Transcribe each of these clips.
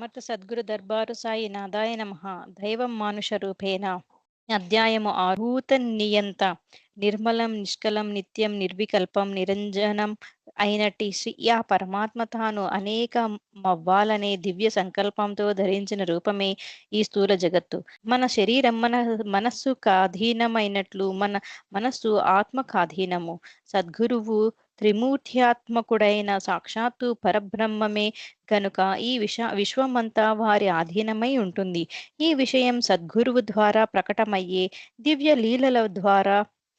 సమర్థ సద్గురు దర్బారు సాయి నాదాయ నమ. దైవం మానుష రూపేణ. అధ్యాయము ఆరూత నియంత నిర్మలం నిష్కలం నిత్యం నిర్వికల్పం నిరంజనం అయినట్టి శ్రీ ఆ పరమాత్మ తాను అనేక మవ్వాలనే దివ్య సంకల్పంతో ధరించిన రూపమే ఈ స్థూల జగత్తు. మన శరీరం మన మనస్సు కాధీనమైనట్లు మన మనస్సు ఆత్మకాధీనము. సద్గురువు త్రిమూర్త్యాత్మకుడైన సాక్షాత్తు పరబ్రహ్మమే కనుక ఈ విష విశ్వమంతా వారి ఆధీనమై ఉంటుంది. ఈ విషయం సద్గురువు ద్వారా ప్రకటమయ్యే దివ్య లీలల ద్వారా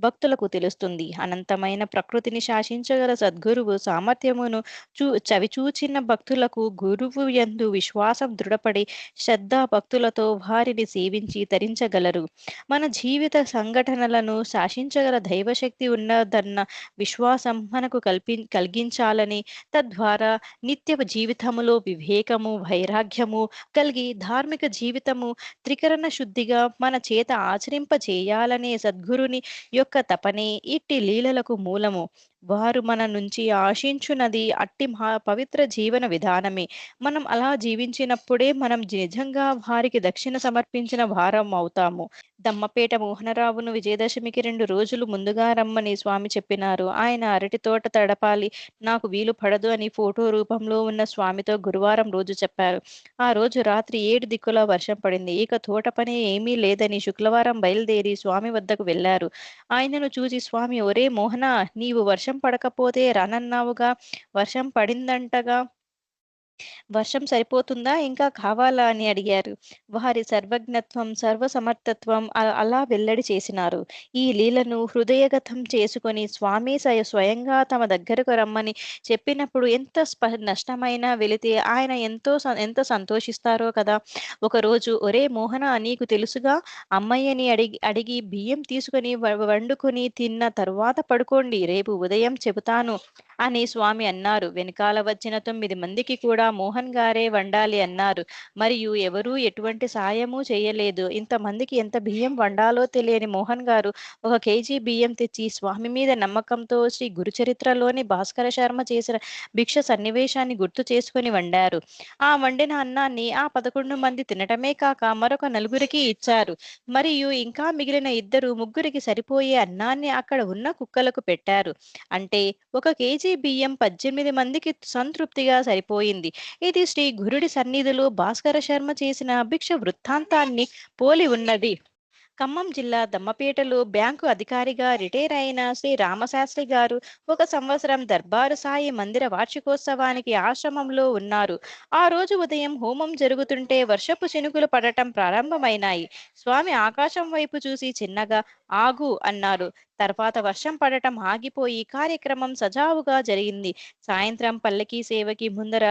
భక్తులకు తెలుస్తుంది. అనంతమైన ప్రకృతిని శాసించగల సద్గురువు సామర్థ్యమును చూ చవిచూచిన భక్తులకు గురువు యందు విశ్వాసం దృఢపడి శ్రద్ధ భక్తులతో వారిని సేవించి తరించగలరు. మన జీవిత సంఘటనలను శాసించగల దైవశక్తి ఉన్నదన్న విశ్వాసం మనకు కల్పి కలిగించాలని తద్వారా నిత్య జీవితములో వివేకము వైరాగ్యము కలిగి ధార్మిక జీవితము త్రికరణ శుద్ధిగా మన చేత ఆచరింపచేయాలనే సద్గురుని యొక్క తపనే ఇట్టి లీలలకు మూలము. వారు మన నుంచి ఆశించున్నది అట్టి మహా పవిత్ర జీవన విధానమే. మనం అలా జీవించినప్పుడే మనం నిజంగా వారికి దక్షిణ సమర్పించిన వారం అవుతాము. దమ్మపేట మోహనరావును విజయదశమికి రెండు రోజులు ముందుగా రమ్మని స్వామి చెప్పినారు. ఆయన అరటి తోట తడపాలి నాకు వీలు పడదు అని ఫోటో రూపంలో ఉన్న స్వామితో గురువారం రోజు చెప్పారు. ఆ రోజు రాత్రి ఏడు దిక్కుల వర్షం పడింది. ఇక తోట పని ఏమీ లేదని శుక్రవారం బయలుదేరి స్వామి వద్దకు వెళ్ళారు ఆయనను చూసి స్వామి ఒరే మోహన నీవు వర్షం పడకపోతే రానన్నావుగా వర్షం పడిందంటగా. వర్షం సరిపోతుందా? ఇంకా కావాలా? అని అడిగారు. వారి సర్వజ్ఞత్వం సర్వసమర్థత్వం అలా వెల్లడి చేసినారు. ఈ లీలను హృదయగతం చేసుకొని స్వామి స్వయంగా తమ దగ్గరకు రమ్మని చెప్పినప్పుడు ఎంత స్ప నష్టమైనా వెళితే ఆయన ఎంతో ఎంత సంతోషిస్తారో కదా? ఒకరోజు ఒరే మోహన నీకు తెలుసుగా? అమ్మయ్యని అడిగి అడిగి బియ్యం తీసుకొని వండుకొని తిన్న తరువాత పడుకోండి. రేపు ఉదయం చెబుతాను అని స్వామి అన్నారు. వెనకాల వచ్చిన తొమ్మిది మందికి కూడా మోహన్ గారే వండాలి అన్నారు. మరియు ఎవరూ ఎటువంటి సాయము చేయలేదు. ఇంతమందికి ఎంత బియ్యం వండాలో తెలియని మోహన్ గారు ఒక కేజీ బియ్యం తెచ్చి స్వామి మీద నమ్మకంతో శ్రీ గురుచరిత్రలోని భాస్కర శర్మ చేసిన భిక్ష సన్నివేశాన్ని గుర్తు చేసుకుని వండారు. ఆ వండిన అన్నాన్ని ఆ పదకొండు మంది తినటమే కాక మరొక నలుగురికి ఇచ్చారు. మరియు ఇంకా మిగిలిన ఇద్దరు ముగ్గురికి సరిపోయే అన్నాన్ని అక్కడ ఉన్న కుక్కలకు పెట్టారు. అంటే ఒక కేజీ బియ్యం పద్దెనిమిది మందికి సంతృప్తిగా సరిపోయింది. ఇది శ్రీ గురుడి సన్నిధిలో భాస్కర శర్మ చేసిన భిక్ష వృత్తాంతాన్ని పోలి ఉన్నది. ఖమ్మం జిల్లా దమ్మపేటలో బ్యాంకు అధికారిగా రిటైర్ అయిన శ్రీ రామశాస్త్రి గారు ఒక సంవత్సరం దర్బారు సాయి మందిర వార్షికోత్సవానికి ఆశ్రమంలో ఉన్నారు. ఆ రోజు ఉదయం హోమం జరుగుతుంటే వర్షపు చినుకులు పడటం ప్రారంభమైనాయి. స్వామి ఆకాశం వైపు చూసి చిన్నగా ఆగు అన్నారు. తర్వాత వర్షం పడటం ఆగిపోయి కార్యక్రమం సజావుగా జరిగింది. సాయంత్రం పల్లకీ సేవకి ముందర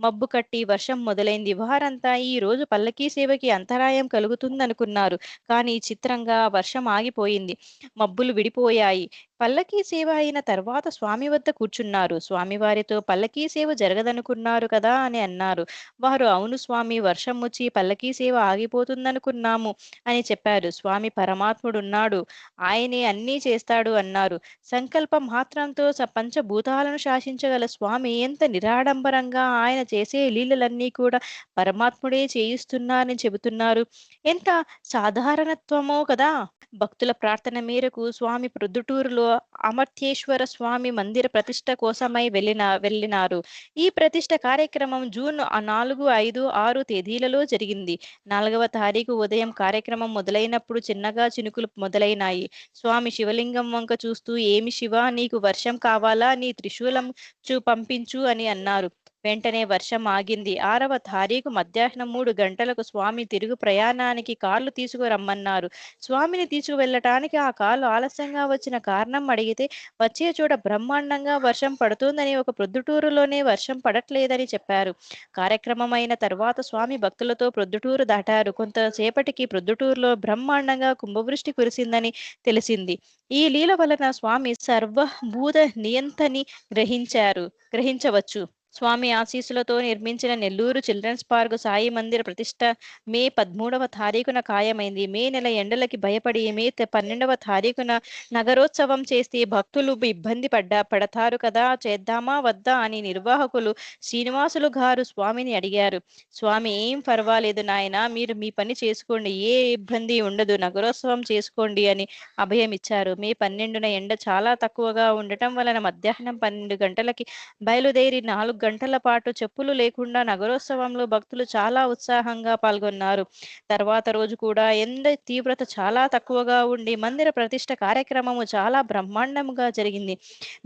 మబ్బు కట్టి వర్షం మొదలైంది. వారంతా ఈ రోజు పల్లకీ సేవకి అంతరాయం కలుగుతుందనుకున్నారు. కానీ చిత్రంగా వర్షం ఆగిపోయింది. మబ్బులు విడిపోయాయి. పల్లకీ సేవ అయిన తర్వాత స్వామి వద్ద కూర్చున్నారు. స్వామివారితో పల్లకీ సేవ జరగదనుకున్నారు కదా అని అన్నారు. వారు అవును స్వామి వర్షం వచ్చి పల్లకీ సేవ ఆగిపోతుందనుకున్నాము అని చెప్పారు. స్వామి పరమాత్ముడున్నాడు. ఆయనే అన్నీ చేస్తాడు అన్నారు. సంకల్ప మాత్రంతో పంచభూతాలను శాసించగల స్వామి ఎంత నిరాడంబరంగా ఆయన చేసే లీలలన్నీ కూడా పరమాత్ముడే చేయిస్తున్నారని చెబుతున్నారు. ఎంత సాధారణత్వమో కదా! భక్తుల ప్రార్థన మేరకు స్వామి ప్రొద్దుటూరులో అమర్త్యేశ్వర స్వామి మందిర ప్రతిష్ట కోసమై వెళ్ళిన వెళ్ళినారు. ఈ ప్రతిష్ట కార్యక్రమం జూన్ నాలుగు ఐదు ఆరు తేదీలలో జరిగింది. నాలుగవ తారీఖు ఉదయం కార్యక్రమం మొదలైనప్పుడు చిన్నగా చినుకులు మొదలైనాయి. స్వామి శివలింగం వంక చూస్తూ ఏమి శివ నీకు వర్షం కావాలా? నీ త్రిశూలం చూ పంపించు అని అన్నారు. వెంటనే వర్షం ఆగింది. ఆరవ తారీఖు మధ్యాహ్నం మూడు గంటలకు స్వామి తిరుగు ప్రయాణానికి కార్లు తీసుకురమ్మన్నారు. స్వామిని తీసుకువెళ్ళటానికి ఆ కార్లు ఆలస్యంగా వచ్చిన కారణం అడిగితే వచ్చే చోట బ్రహ్మాండంగా వర్షం పడుతుందని ఒక ప్రొద్దుటూరులోనే వర్షం పడట్లేదని చెప్పారు. కార్యక్రమం అయిన తర్వాత స్వామి భక్తులతో ప్రొద్దుటూరు దాటారు. కొంతసేపటికి ప్రొద్దుటూరులో బ్రహ్మాండంగా కుంభవృష్టి కురిసిందని తెలిసింది. ఈ లీల వలన స్వామి సర్వభూత నియంతని గ్రహించారు గ్రహించవచ్చు. స్వామి ఆశీస్సులతో నిర్మించిన నెల్లూరు చిల్డ్రన్స్ పార్క్ సాయి మందిర ప్రతిష్ట మే పదమూడవ తారీఖున ఖాయమైంది. మే నెల ఎండలకి భయపడి మే పన్నెండవ తారీఖున నగరోత్సవం చేస్తే భక్తులు ఇబ్బంది పడ్డా పడతారు కదా చేద్దామా వద్దా అని నిర్వాహకులు శ్రీనివాసులు గారు స్వామిని అడిగారు. స్వామి ఏం పర్వాలేదు నాయన మీరు మీ పని చేసుకోండి ఏ ఇబ్బంది ఉండదు నగరోత్సవం చేసుకోండి అని అభయం ఇచ్చారు. మే పన్నెండున ఎండ చాలా తక్కువగా ఉండటం వలన మధ్యాహ్నం పన్నెండు గంటలకి బయలుదేరి నాలుగు గంటల పాటు చెప్పులు లేకుండా నగరోత్సవంలో భక్తులు చాలా ఉత్సాహంగా పాల్గొన్నారు. తర్వాత రోజు కూడా ఎండ తీవ్రత చాలా తక్కువగా ఉండి మందిర ప్రతిష్ట కార్యక్రమము చాలా బ్రహ్మాండంగా జరిగింది.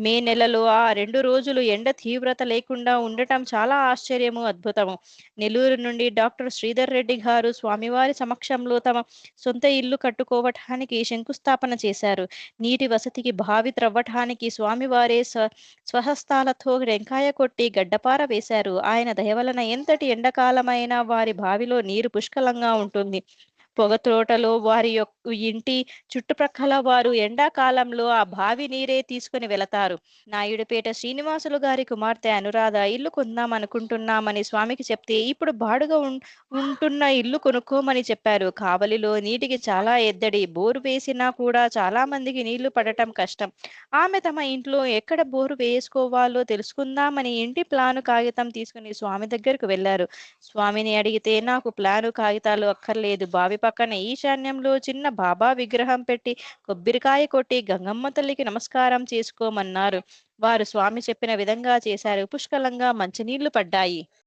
మే నెలలో ఆ రెండు రోజులు ఎండ తీవ్రత లేకుండా ఉండటం చాలా ఆశ్చర్యము అద్భుతము. నెల్లూరు నుండి డాక్టర్ శ్రీధర్ రెడ్డి గారు స్వామివారి సమక్షంలో తమ సొంత ఇల్లు కట్టుకోవటానికి శంకుస్థాపన చేశారు. నీటి వసతికి బావి త్రవ్వటానికి స్వామివారే స్వ స్వహస్తాలతో టెంకాయ కొట్టి గడ్డపార వేశారు. ఆయన దయవలన ఎంతటి ఎండకాలమైన వారి బావిలో నీరు పుష్కలంగా ఉంటుంది. పొగ తోటలో వారి యొక్క ఇంటి చుట్టుప్రక్కల వారు ఎండాకాలంలో ఆ బావి నీరే తీసుకుని వెళతారు. నాయుడుపేట శ్రీనివాసులు గారి కుమార్తె అనురాధ ఇల్లు కొందాం అనుకుంటున్నామని స్వామికి చెప్తే ఇప్పుడు బాడుగా ఉం- ఉంటున్న ఇల్లు కొనుక్కోమని చెప్పారు. కావలిలో నీటికి చాలా ఎద్దడి బోరు వేసినా కూడా చాలా మందికి నీళ్ళు పడటం కష్టం. ఆమె తమ ఇంట్లో ఎక్కడ బోరు వేసుకోవాలో తెలుసుకుందామని ఇంటి ప్లాను కాగితం తీసుకుని స్వామి దగ్గరకు వెళ్ళారు స్వామిని అడిగితే నాకు ప్లాను కాగితాలు అక్కర్లేదు. బావి పక్కన ఈశాన్యంలో చిన్న బాబా విగ్రహం పెట్టి కొబ్బరికాయ కొట్టి గంగమ్మ తల్లికి నమస్కారం చేసుకోమన్నారు. వారు స్వామి చెప్పిన విధంగా చేశారు. పుష్కలంగా మంచినీళ్ళు పడ్డాయి.